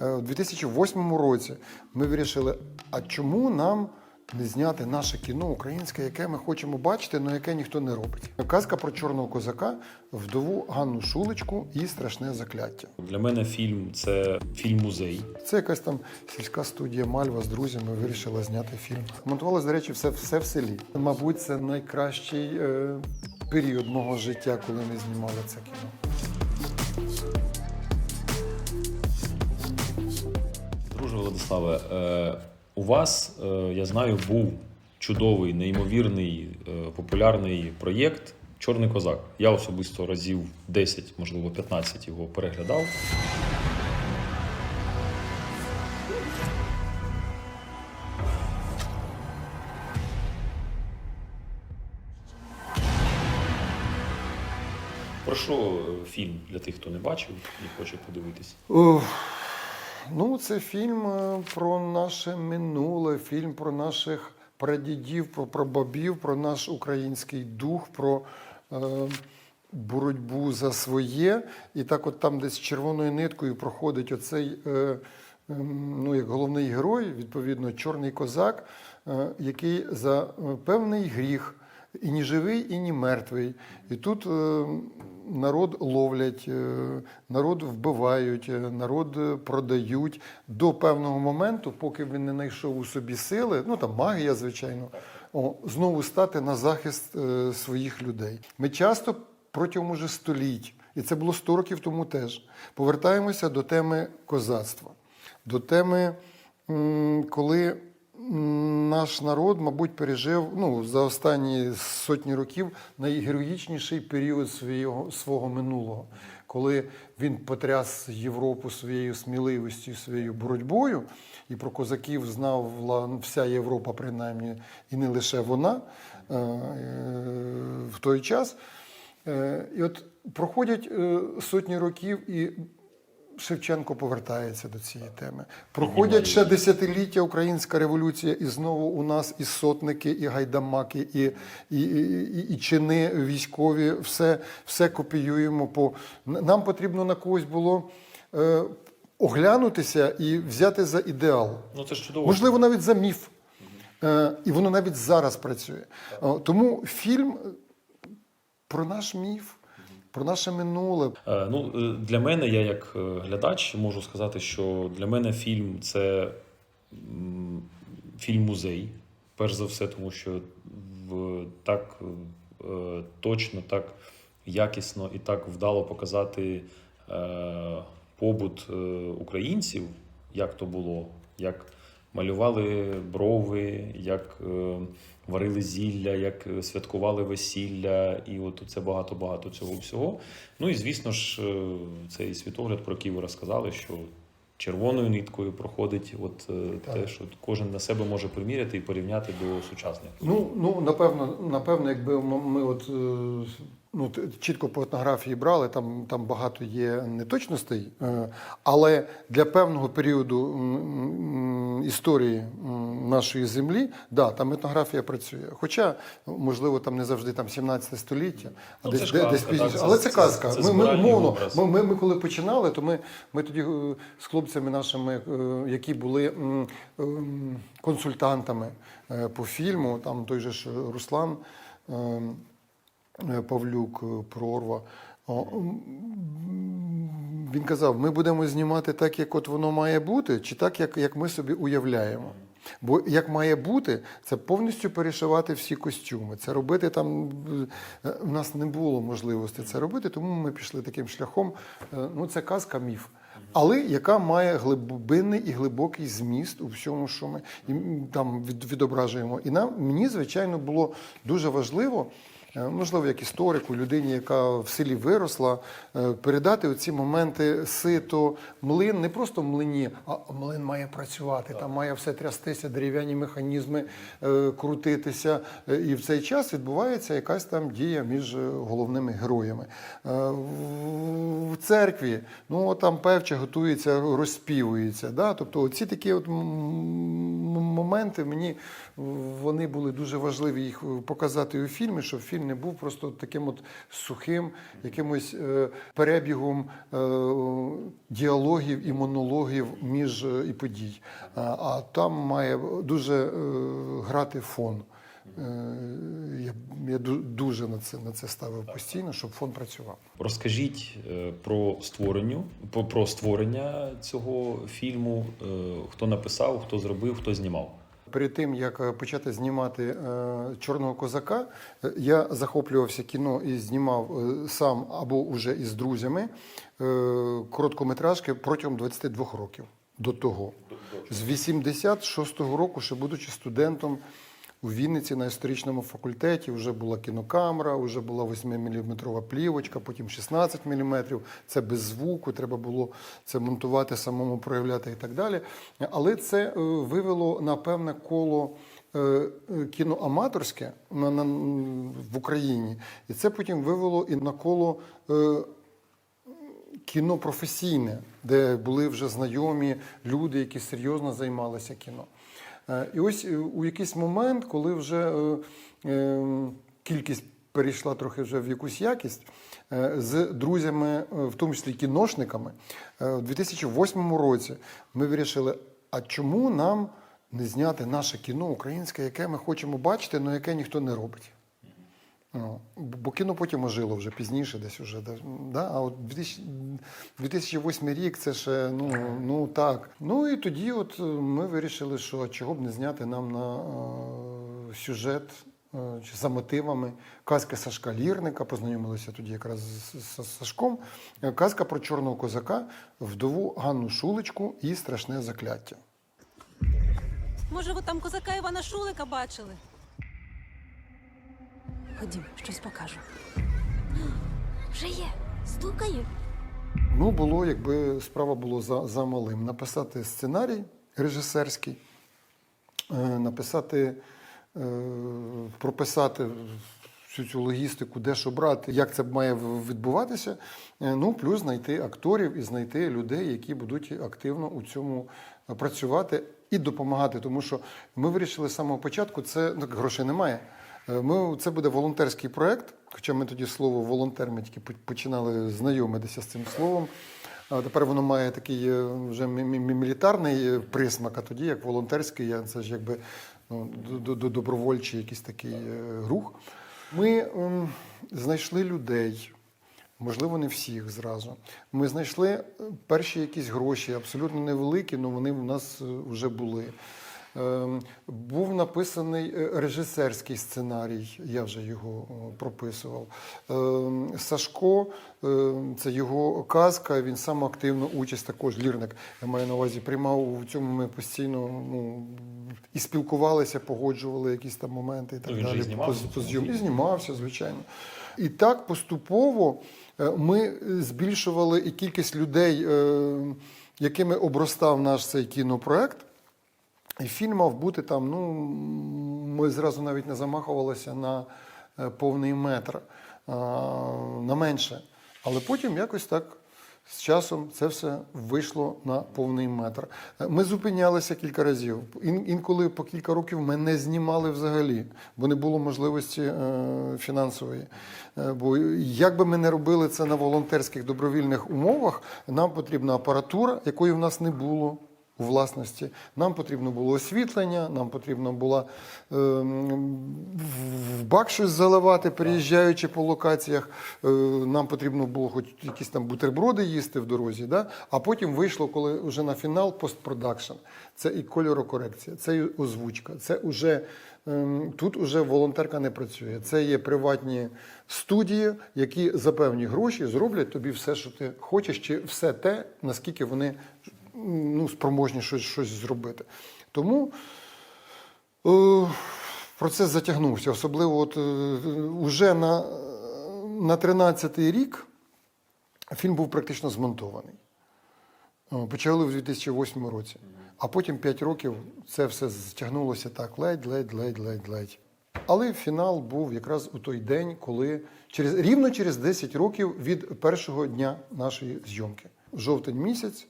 Е, У 2008 році ми вирішили, а чому нам не зняти наше кіно українське, яке ми хочемо бачити, але яке ніхто не робить. Казка про чорного козака, вдову Ганну Шулечку і страшне закляття. Для мене фільм це фільм-музей. Це якась там сільська студія Мальва з друзями вирішила зняти фільм. Монтувалось, до речі, все, все в селі. Мабуть, це найкращий е, період мого життя, коли ми знімали це кіно. Владиславе, е, у вас, е, я знаю, був чудовий, неймовірний, е, популярний проєкт Чорний козак. Я особисто разів 10, можливо, 15 його переглядав. Про що фільм для тих, хто не бачив і хоче подивитись? Ну, це фільм е, про наше минуле, фільм про наших прадідів, про прабабів, про наш український дух, про е, боротьбу за своє. І так, от там десь червоною ниткою проходить оцей, е, ем, ну, як головний герой, відповідно, чорний козак, е, який за е, певний гріх. І ні живий, і ні мертвий. І тут е, народ ловлять, е, народ вбивають, е, народ е, продають до певного моменту, поки він не знайшов у собі сили, ну там магія, звичайно, о, знову стати на захист своїх людей. Ми часто протягом уже століть, і це було 100 років тому теж, повертаємося до теми козацтва, до теми, коли наш народ, мабуть, пережив ну, за останні сотні років найгероїчніший період свого, свого минулого, коли він потряс Європу своєю сміливістю, своєю боротьбою, і про козаків знала вся Європа, принаймні, і не лише вона е, в той час. Е, І от проходять е, сотні років, і Шевченко повертається до цієї теми. Проходять ще десятиліття українська революція, і знову у нас і сотники, і гайдамаки, і, і, і, і, чини військові, все, все копіюємо. По... Нам потрібно на когось було е, оглянутися і взяти за ідеал. Ну це ж чудово. Можливо, навіть за міф. Е, і воно навіть зараз працює. О, Тому фільм про наш міф, про наше минуле. Е, Ну, е, для мене, я як е, глядач, можу сказати, що для мене фільм це фільм-музей. Перш за все, тому що в, так точно, так якісно і так вдало показати побут українців, як то було, як малювали брови, як е, варили зілля, як е, святкували весілля, і от це багато-багато цього всього. Ну і звісно ж, е, цей світогляд, про який ви розказали, що червоною ниткою проходить от Так. те, що кожен на себе може приміряти і порівняти до сучасних. Ну, ну напевно, напевно, якби ми от ну, чітко по етнографії брали, там, там багато є неточностей, е, але для певного періоду історії нашої землі, да, там етнографія працює. Хоча, можливо, там не завжди там 17 століття, а Ну, десь, казка, десь пізніше. це- але це це- казка. це ми, ми, умовно, ми, ми, ми коли починали, то ми, ми тоді е, з хлопцями нашими, е, які були консультантами по фільму, там той же ж Руслан ем, Павлюк, е, Прорва. Він казав: ми будемо знімати так, як от воно має бути, чи так, як, як ми собі уявляємо. Бо як має бути, це повністю перешивати всі костюми. Це робити там е, у нас не було можливості це робити, тому ми пішли таким шляхом. Е, Ну, це казка міф. Але яка має глибинний і глибокий зміст у всьому, що ми там відображуємо. І нам мені, звичайно, було дуже важливо, е, можливо, як історику, людині, яка в селі виросла, е, передати оці моменти сито, млин, не просто млині, а млин має працювати, там має все трястися, дерев'яні механізми е, крутитися. Е, І в цей час відбувається якась там дія між е, головними героями. Е, В церкві, ну там певче готується, розспівується. Да? Тобто ці такі от моменти мені вони були дуже важливі їх показати у фільмі, щоб фільм не був просто таким от сухим якимось е, перебігом е, діалогів і монологів між е, і подій. А, а там має дуже е, грати фон. Я я дуже на це, на це ставив постійно, щоб фон працював. Розкажіть про створенню, про, про створення цього фільму, хто написав, хто зробив, хто знімав. Перед тим як е, почати знімати е, Чорного козака, е, я захоплювався кіно і знімав сам або вже із друзями короткометражки протягом 22 років до того. З 86-го року, ще будучи студентом у Вінниці на історичному факультеті, вже була кінокамера, вже була 8-мм плівочка, потім 16 мм. Це без звуку, треба було це монтувати, самому проявляти і так далі. Але це е, вивело на певне коло. е, е, Кіноаматорське в Україні, і це потім вивело і на коло е, кіно професійне, де були вже знайомі люди, які серйозно займалися кіно. Е, І ось е, у якийсь момент, коли вже е, кількість перейшла трохи вже в якусь якість, з друзями, в тому числі кіношниками, у 2008 році ми вирішили, а чому нам не зняти наше кіно українське, яке ми хочемо бачити, але яке ніхто не робить. Ну, бо кіно потім ожило вже пізніше, десь уже. да? А от 2008 рік це ще ну, ну так. Ну і тоді от е, ми вирішили, що чого б не зняти нам на е, сюжет е, за мотивами. Казка Сашка Лірника, познайомилися тоді якраз з, з, з Сашком. Е, Казка про чорного козака, вдову Ганну Шулечку і страшне закляття. Може, ви там козака Івана Шулика бачили? Ходім, щось покажу. Вже є. Стукає. Ну, було, якби справа було за, за малим. Написати сценарій режисерський, е, написати, е, прописати всю цю логістику, де що брати, як це має відбуватися. Е, Ну, плюс знайти акторів і знайти людей, які будуть активно у цьому працювати і допомагати. Тому що ми вирішили з самого початку, це ну, грошей немає. Е, Ми, це буде волонтерський проект, хоча ми тоді слово волонтер ми тільки починали знайомитися з цим словом. А тепер воно має такий е, вже мі- мі- мі- мілітарний е, присмак, а тоді як волонтерський, це ж якби ну, до- до- добровольчий якийсь такий рух. Ми ем, знайшли людей. Можливо, не всіх зразу. Ми знайшли перші якісь гроші, абсолютно невеликі, але вони в нас вже були. Ем, Був написаний е, режисерський сценарій, я вже його прописував. Ем, Сашко, е, це його казка, він сам активну участь також лірник. Я маю на увазі, приймав у цьому ми постійно ну, і спілкувалися, погоджували якісь там моменти і так Ну, він далі. знімався По- знімався, звичайно. І так поступово е, ми е, збільшували і кількість людей, якими обростав наш цей кінопроект. І фільм мав бути там, ну, ми зразу навіть не замахувалися на е, повний метр, на менше. Але потім якось так з часом це все вийшло на повний метр. Е, Ми зупинялися кілька разів. Ін- інколи по кілька років ми не знімали взагалі, бо не було можливості е, фінансової. Бо як би ми не робили це на волонтерських добровільних умовах, нам потрібна апаратура, якої в нас не було у власності. Нам потрібно було освітлення, нам потрібно було ем, в- бак щось заливати, приїжджаючи по локаціях. Е, Нам потрібно було хоч якісь там бутерброди їсти в дорозі. Да? А потім вийшло, коли вже на фінал постпродакшн. Це і кольорокорекція, це і озвучка. Це уже ем, тут уже волонтерка не працює. Це є приватні студії, які за певні гроші зроблять тобі все, що ти хочеш, чи все те, наскільки вони ну, спроможні щось, щось зробити. Тому е, процес затягнувся. Особливо от, е, уже на, на 13-й рік фільм був практично змонтований. Е, Почали в 2008 році. А потім 5 років це все затягнулося так ледь, ледь, ледь, ледь, ледь. Але фінал був якраз у той день, коли через, рівно через 10 років від першого дня нашої зйомки. Жовтень місяць,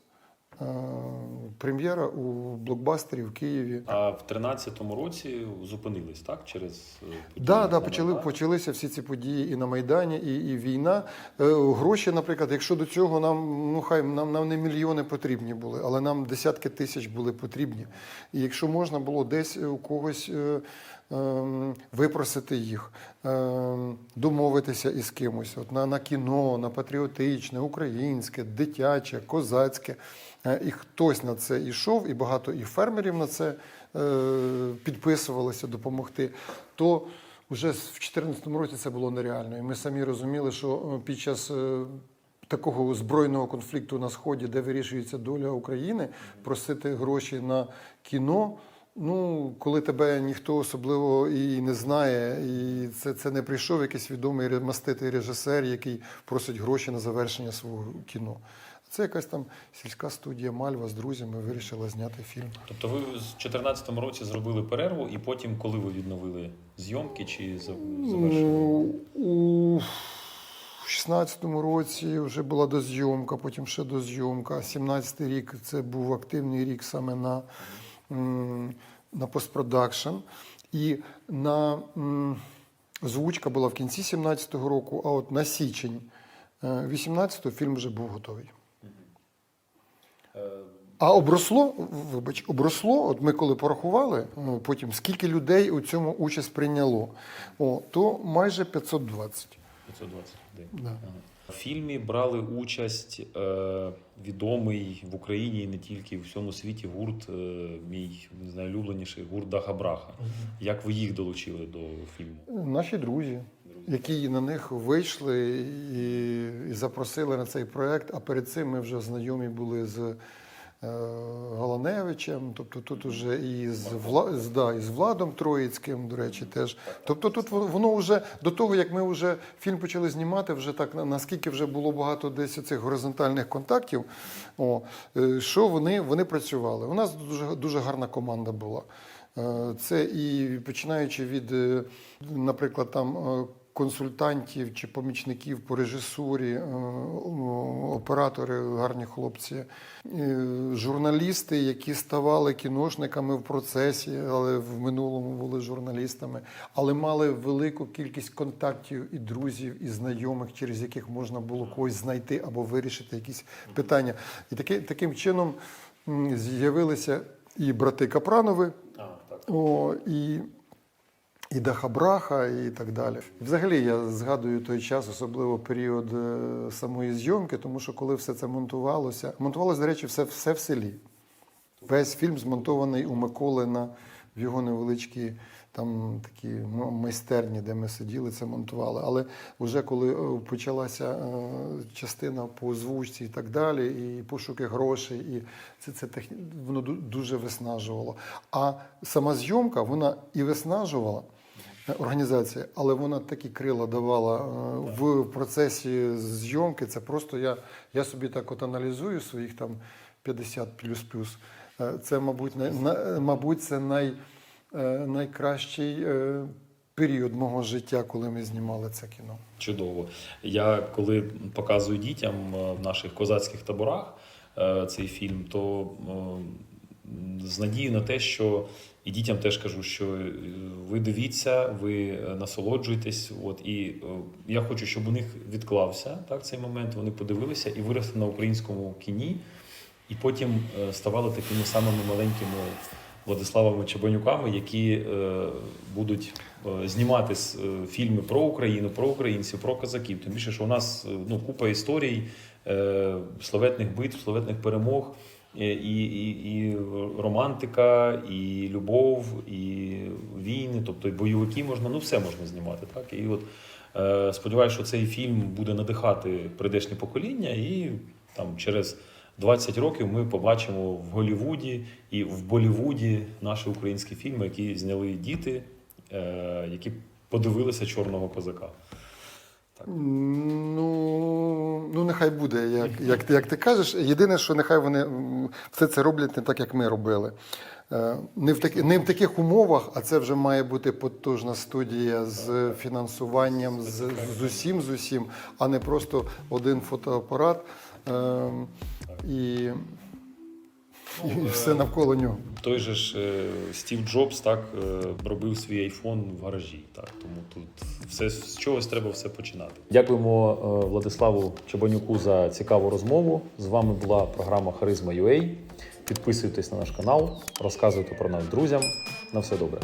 прем'єра у блокбастері в Києві. А в 13-му році зупинились, так? Через е, події Да, да, почали, почалися всі ці події і на Майдані, і, і війна. Е, гроші, наприклад, якщо до цього нам, ну хай нам, нам не мільйони потрібні були, але нам десятки тисяч були потрібні. І якщо можна було десь у когось е, ем, випросити їх, ем, домовитися із кимось, от на, на кіно, на патріотичне, українське, дитяче, козацьке. Е, І хтось на це йшов, і багато і фермерів на це е, підписувалися допомогти. То вже в 2014 році це було нереально. І ми самі розуміли, що е, під час такого збройного конфлікту на сході, де вирішується доля України, просити гроші на кіно. Ну, коли тебе ніхто особливо і не знає, і це, це не прийшов якийсь відомий маститий режисер, який просить гроші на завершення свого кіно. Це якась там сільська студія Мальва з друзями вирішила зняти фільм. Тобто ви в 2014 році зробили перерву, і потім, коли ви відновили зйомки чи завершили? Ну, у 16-му році вже була дозйомка, потім ще дозйомка. А 17-й рік це був активний рік саме на, на постпродакшн. І на м, озвучка була в кінці 17-го року, а от на січень 18-го фільм вже був готовий. А обросло, вибач, обросло, от ми коли порахували, ну, потім скільки людей у цьому участь прийняло, о, то майже 520. 520 людей. Да. Ага. В фільмі брали участь е, відомий в Україні і не тільки в всьому світі гурт, е, мій не знаю, улюбленіший гурт Даха Браха. Як ви їх долучили до фільму? Наші друзі, які на них вийшли і, і запросили на цей проект. А перед цим ми вже знайомі були з е, Галаневичем, тобто тут уже і з, Вла, да, і з Владом Троїцьким, до речі, теж. Тобто тут воно- вже до того, як ми вже фільм почали знімати, вже так наскільки вже було багато десь цих горизонтальних контактів, о, е, що вони, вони працювали. У нас дуже, дуже гарна команда була. Е, Це і починаючи від, наприклад, там консультантів чи помічників по режисурі, е, оператори, гарні хлопці, е, журналісти, які ставали кіношниками в процесі, але в минулому були журналістами, але мали велику кількість контактів і друзів, і знайомих, через яких можна було когось знайти або вирішити якісь питання. І таки, таким чином з'явилися і брати Капранови. А, так. О, і, і Дахабраха, і так далі. Взагалі я згадую той час, особливо період е, самої зйомки, тому що коли все це монтувалося, монтувалося, до речі, все, все в селі. Весь фільм змонтований у Миколи на в його невеличкій там такі ну, майстерні, де ми сиділи, це монтували. Але вже коли е, почалася е, частина по озвучці і так далі, і пошуки грошей, і це, це техні... воно дуже виснажувало. А сама зйомка вона і виснажувала. Організація, але вона такі крила давала е, в процесі зйомки. Це просто я, я собі так от аналізую своїх там 50 плюс-плюс. Е, Це, мабуть, на- мабуть, це най, е, найкращий період мого життя, коли ми знімали це кіно. Чудово. Я коли показую дітям в наших козацьких таборах цей фільм, то з надією на те, що і дітям теж кажу, що е, ви дивіться, ви е, насолоджуєтесь. От і е, я хочу, щоб у них відклався так цей момент. Вони подивилися і виросли на українському кіні, і потім ставали такими самими маленькими Владиславами Чебанюками, які будуть знімати е, фільми про Україну, про українців, про козаків. Тим більше, що у нас ну, купа історій, е, славетних битв, славетних перемог, і, і, і романтика, і любов, і війни, тобто і бойовики можна, ну все можна знімати. Так? І от е, сподіваюся, що цей фільм буде надихати прийдешнє покоління, і там через 20 років ми побачимо в Голлівуді і в Болівуді наші українські фільми, які зняли діти, е, які подивилися чорного козака. Ну, ну нехай буде, як, як, як ти кажеш. Єдине, що нехай вони все це роблять не так, як ми робили. Е, Не в, таки, не в таких умовах, а це вже має бути потужна студія з фінансуванням, з, з усім, з усім, а не просто один фотоапарат. Е, І і все навколо нього. Той же ж е, Стів Джобс так е, робив свій айфон в гаражі. Так тому тут все з чогось треба все починати. Дякуємо е, Владиславу Чебанюку за цікаву розмову. З вами була програма Харизма UA. Підписуйтесь на наш канал, розказуйте про нас друзям. На все добре.